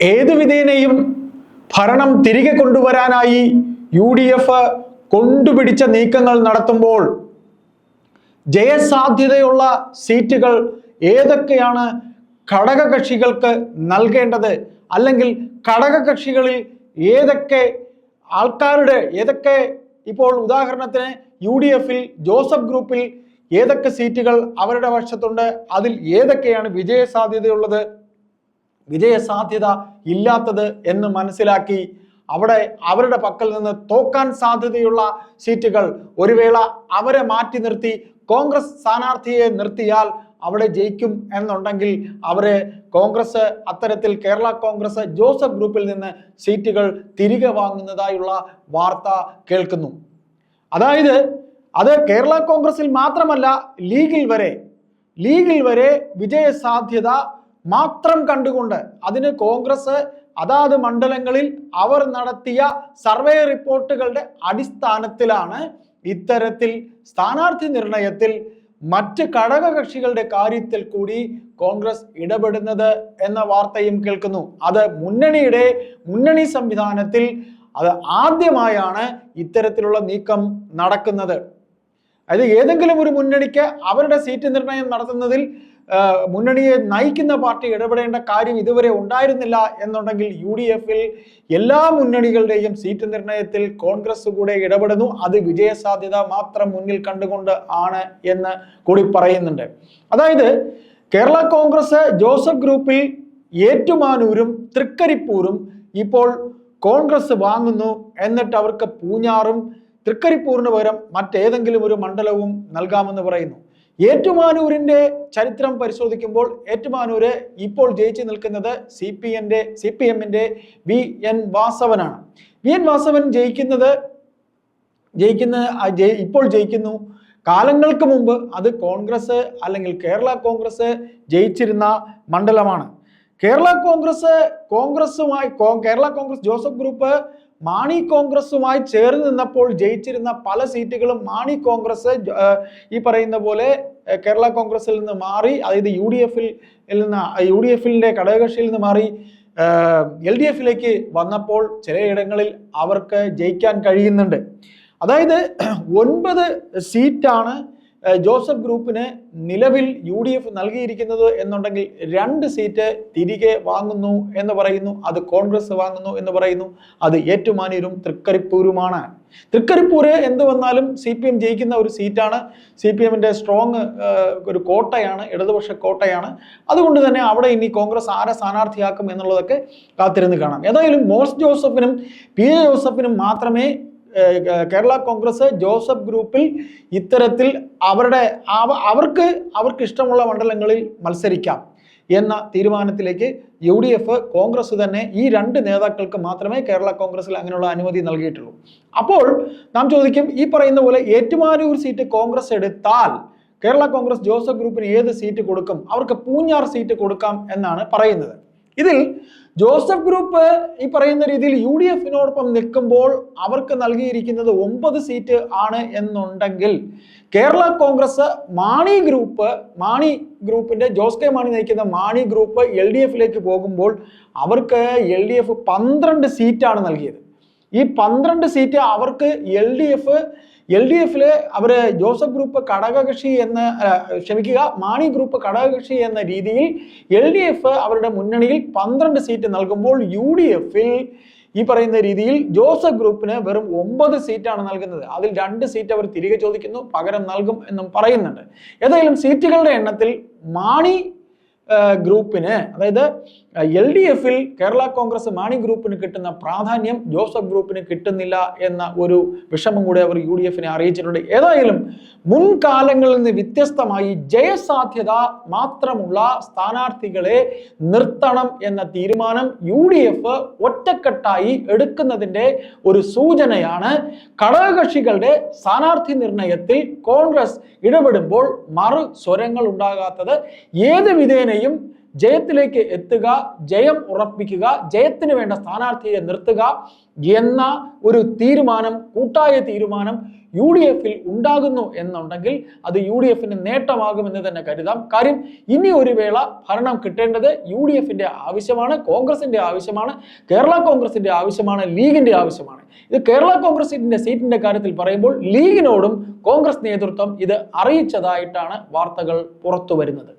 ഏതു വിധേനയും ഭരണം തിരികെ കൊണ്ടുവരാനായി യു ഡി എഫ് കൊണ്ടുപിടിച്ച നീക്കങ്ങൾ നടത്തുമ്പോൾ ജയസാധ്യതയുള്ള സീറ്റുകൾ ഏതൊക്കെയാണ് ഘടകകക്ഷികൾക്ക് നൽകേണ്ടത്? അല്ലെങ്കിൽ ഘടകകക്ഷികളിൽ ഏതൊക്കെ ആൾക്കാരുടെ ഏതൊക്കെ ഇപ്പോൾ ഉദാഹരണത്തിന് യു ഡി എഫിൽ ജോസഫ് ഗ്രൂപ്പിൽ ഏതൊക്കെ സീറ്റുകൾ അവരുടെ വശത്തുണ്ട് അതിൽ ഏതൊക്കെയാണ് വിജയസാധ്യതയുള്ളത്? വിജയസാധ്യത ഇല്ലാത്തത് എന്ന് മനസ്സിലാക്കി അവിടെ അവരുടെ പക്കൽ നിന്ന് തോക്കാൻ സാധ്യതയുള്ള സീറ്റുകൾ ഒരു വേള അവരെ മാറ്റി നിർത്തി കോൺഗ്രസ് സ്ഥാനാർത്ഥിയെ നിർത്തിയാൽ അവിടെ ജയിക്കും എന്നുണ്ടെങ്കിൽ അവരെ കോൺഗ്രസ് അത്തരത്തിൽ കേരള കോൺഗ്രസ് ജോസഫ് ഗ്രൂപ്പിൽ നിന്ന് സീറ്റുകൾ തിരികെ വാങ്ങുന്നതായുള്ള വാർത്ത കേൾക്കുന്നു. അതായത് അത് കേരള കോൺഗ്രസിൽ മാത്രമല്ല ലീഗിൽ വരെ ലീഗിൽ വരെ വിജയസാധ്യത മാത്രം കണ്ടുകൊണ്ട് അതിന് കോൺഗ്രസ് അതാത് മണ്ഡലങ്ങളിൽ അവർ നടത്തിയ സർവേ റിപ്പോർട്ടുകളുടെ അടിസ്ഥാനത്തിലാണ് ഇത്തരത്തിൽ സ്ഥാനാർത്ഥി നിർണയത്തിൽ മറ്റ് ഘടകകക്ഷികളുടെ കാര്യത്തിൽ കൂടി കോൺഗ്രസ് ഇടപെടുന്നത് എന്ന വാർത്തയും കേൾക്കുന്നു. അത് മുന്നണിയുടെ മുന്നണി സംവിധാനത്തിൽ അത് ആദ്യമായാണ് ഇത്തരത്തിലുള്ള നീക്കം നടക്കുന്നത്. അതായത് ഏതെങ്കിലും ഒരു മുന്നണിക്ക് അവരുടെ സീറ്റ് നിർണയം നടത്തുന്നതിൽ മുന്നണിയെ നയിക്കുന്ന പാർട്ടി ഇടപെടേണ്ട കാര്യം ഇതുവരെ ഉണ്ടായിരുന്നില്ല എന്നുണ്ടെങ്കിൽ യു ഡി എഫിൽ എല്ലാ മുന്നണികളുടെയും സീറ്റ് നിർണയത്തിൽ കോൺഗ്രസ് കൂടെ ഇടപെടുന്നു. അത് വിജയസാധ്യത മാത്രം മുന്നിൽ കണ്ടുകൊണ്ട് ആണ് എന്ന് കൂടി പറയുന്നുണ്ട്. അതായത് കേരള കോൺഗ്രസ് ജോസഫ് ഗ്രൂപ്പിൽ ഏറ്റുമാനൂരും തൃക്കരിപ്പൂരും ഇപ്പോൾ കോൺഗ്രസ് വാങ്ങുന്നു എന്നിട്ട് അവർക്ക് പൂഞ്ഞാറും തൃക്കരിപ്പൂരിന് പകരം മറ്റേതെങ്കിലും ഒരു മണ്ഡലവും നൽകാമെന്ന് പറയുന്നു. ഏറ്റുമാനൂരിന്റെ ചരിത്രം പരിശോധിക്കുമ്പോൾ ഏറ്റുമാനൂര് ഇപ്പോൾ ജയിച്ചു നിൽക്കുന്നത് സി പി എന്റെ സി പി എമ്മിന്റെ വി എൻ വാസവനാണ്. വി എൻ വാസവൻ ജയിക്കുന്നത് ജയിക്കുന്ന ഇപ്പോൾ ജയിക്കുന്നു. കാലങ്ങൾക്ക് മുമ്പ് അത് കോൺഗ്രസ് അല്ലെങ്കിൽ കേരള കോൺഗ്രസ് ജയിച്ചിരുന്ന മണ്ഡലമാണ്. കേരള കോൺഗ്രസ് കോൺഗ്രസുമായി കേരള കോൺഗ്രസ് ജോസഫ് ഗ്രൂപ്പ് മാണി കോൺഗ്രസുമായി ചേർന്ന് നിന്നപ്പോൾ ജയിച്ചിരുന്ന പല സീറ്റുകളും മാണി കോൺഗ്രസ് ഈ പറയുന്ന പോലെ കേരള കോൺഗ്രസിൽ നിന്ന് മാറി അതായത് യു ഡി എഫിൽ നിന്ന് യു ഡി എഫിന്റെ ഘടകകക്ഷിയിൽ നിന്ന് മാറി എൽ ഡി എഫിലേക്ക് വന്നപ്പോൾ ചിലയിടങ്ങളിൽ അവർക്ക് ജയിക്കാൻ കഴിയുന്നുണ്ട്. അതായത് ഒൻപത് സീറ്റാണ് ജോസഫ് ഗ്രൂപ്പിന് നിലവിൽ യു ഡി എഫ് നൽകിയിരിക്കുന്നത് എന്നുണ്ടെങ്കിൽ രണ്ട് സീറ്റ് തിരികെ വാങ്ങുന്നു എന്ന് പറയുന്നു അത് കോൺഗ്രസ് വാങ്ങുന്നു എന്ന് പറയുന്നു അത് ഏറ്റുമാനൂരും തൃക്കരിപ്പൂരുമാണ്. തൃക്കരിപ്പൂര് എന്ത് വന്നാലും സി പി എം ജയിക്കുന്ന ഒരു സീറ്റാണ്. സി പി എമ്മിന്റെ സ്ട്രോങ് ഒരു കോട്ടയാണ് ഇടതുപക്ഷ കോട്ടയാണ്. അതുകൊണ്ട് തന്നെ അവിടെ ഇനി കോൺഗ്രസ് ആരെ സ്ഥാനാർത്ഥിയാക്കും എന്നുള്ളതൊക്കെ കാത്തിരുന്ന് കാണാം. ഏതായാലും മോസ് ജോസഫിനും പി ജോസഫിനും മാത്രമേ കേരള കോൺഗ്രസ് ജോസഫ് ഗ്രൂപ്പിൽ ഇത്തരത്തിൽ അവരുടെ അവർക്ക് അവർക്ക് ഇഷ്ടമുള്ള മണ്ഡലങ്ങളിൽ മത്സരിക്കാം എന്ന തീരുമാനത്തിലേക്ക് യു ഡി എഫ് കോൺഗ്രസ് തന്നെ ഈ രണ്ട് നേതാക്കൾക്ക് മാത്രമേ കേരള കോൺഗ്രസിൽ അങ്ങനെയുള്ള അനുമതി നൽകിയിട്ടുള്ളൂ. അപ്പോൾ നാം ചോദിക്കും ഈ പറയുന്ന പോലെ ഏറ്റുമാനൂർ സീറ്റ് കോൺഗ്രസ് എടുത്താൽ കേരള കോൺഗ്രസ് ജോസഫ് ഗ്രൂപ്പിന് ഏത് സീറ്റ് കൊടുക്കും? അവർക്ക് പൂഞ്ഞാർ സീറ്റ് കൊടുക്കാം എന്നാണ് പറയുന്നത്. ഇതിൽ ജോസഫ് ഗ്രൂപ്പ് ഈ പറയുന്ന രീതിയിൽ യു ഡി എഫിനോടൊപ്പം നിൽക്കുമ്പോൾ അവർക്ക് നൽകിയിരിക്കുന്നത് ഒമ്പത് സീറ്റ് ആണ് എന്നുണ്ടെങ്കിൽ കേരള കോൺഗ്രസ് മാണി ഗ്രൂപ്പ് മാണി ഗ്രൂപ്പിന്റെ ജോസ് കെ മാണി നയിക്കുന്ന മാണി ഗ്രൂപ്പ് എൽ ഡി എഫിലേക്ക് പോകുമ്പോൾ അവർക്ക് എൽ ഡി എഫ് പന്ത്രണ്ട് സീറ്റാണ് നൽകിയത്. ഈ പന്ത്രണ്ട് സീറ്റ് അവർക്ക് L D F L D എഫിൽ അവർ ജോസഫ് ഗ്രൂപ്പ് ഘടകകക്ഷി എന്ന ക്ഷമിക്കുക മാണി ഗ്രൂപ്പ് ഘടകകക്ഷി എന്ന രീതിയിൽ എൽ ഡി എഫ് അവരുടെ മുന്നണിയിൽ പന്ത്രണ്ട് സീറ്റ് നൽകുമ്പോൾ യു ഡി എഫിൽ ഈ പറയുന്ന രീതിയിൽ ജോസഫ് ഗ്രൂപ്പിന് വെറും ഒമ്പത് സീറ്റാണ് നൽകുന്നത്. അതിൽ രണ്ട് സീറ്റ് അവർ തിരികെ ചോദിക്കുന്നു പകരം നൽകും എന്നും പറയുന്നുണ്ട്. ഏതായാലും സീറ്റുകളുടെ എണ്ണത്തിൽ മാണി ഗ്രൂപ്പിന് അതായത് എൽ ഡി എഫിൽ കേരള കോൺഗ്രസ് മാണി ഗ്രൂപ്പിന് കിട്ടുന്ന പ്രാധാന്യം ജോസഫ് ഗ്രൂപ്പിന് കിട്ടുന്നില്ല എന്ന ഒരു വിഷമം കൂടി അവർ യു ഡി എഫിനെ അറിയിച്ചിട്ടുണ്ട്. ഏതായാലും മുൻകാലങ്ങളിൽ നിന്ന് വ്യത്യസ്തമായി ജയസാധ്യത മാത്രമുള്ള സ്ഥാനാർത്ഥികളെ നിർത്തണം എന്ന തീരുമാനം യു ഡി എഫ് ഒറ്റക്കെട്ടായി എടുക്കുന്നതിന്റെ ഒരു സൂചനയാണ് ഘടകകക്ഷികളുടെ സ്ഥാനാർത്ഥി നിർണയത്തിൽ കോൺഗ്രസ് ഇടപെടുമ്പോൾ മറു സ്വരങ്ങൾ ഉണ്ടാകാത്തത്. ഏത് വിധേനയും ജയത്തിലേക്ക് എത്തുക ജയം ഉറപ്പിക്കുക ജയത്തിന് വേണ്ട സ്ഥാനാർത്ഥിയെ നിർത്തുക എന്ന ഒരു തീരുമാനം കൂട്ടായ തീരുമാനം യു ഡി എഫിൽ ഉണ്ടാകുന്നു എന്നുണ്ടെങ്കിൽ അത് യു ഡി എഫിന് നേട്ടമാകുമെന്ന് തന്നെ കരുതാം. കാര്യം ഇനി ഒരു വേള ഭരണം കിട്ടേണ്ടത് യു ഡി എഫിന്റെ ആവശ്യമാണ് കോൺഗ്രസിന്റെ ആവശ്യമാണ് കേരള കോൺഗ്രസിന്റെ ആവശ്യമാണ് ലീഗിന്റെ ആവശ്യമാണ്. ഇത് കേരള കോൺഗ്രസിന്റെ സീറ്റിന്റെ കാര്യത്തിൽ പറയുമ്പോൾ ലീഗിനോടും കോൺഗ്രസ് നേതൃത്വം ഇത് അറിയിച്ചതായിട്ടാണ് വാർത്തകൾ പുറത്തു വരുന്നത്.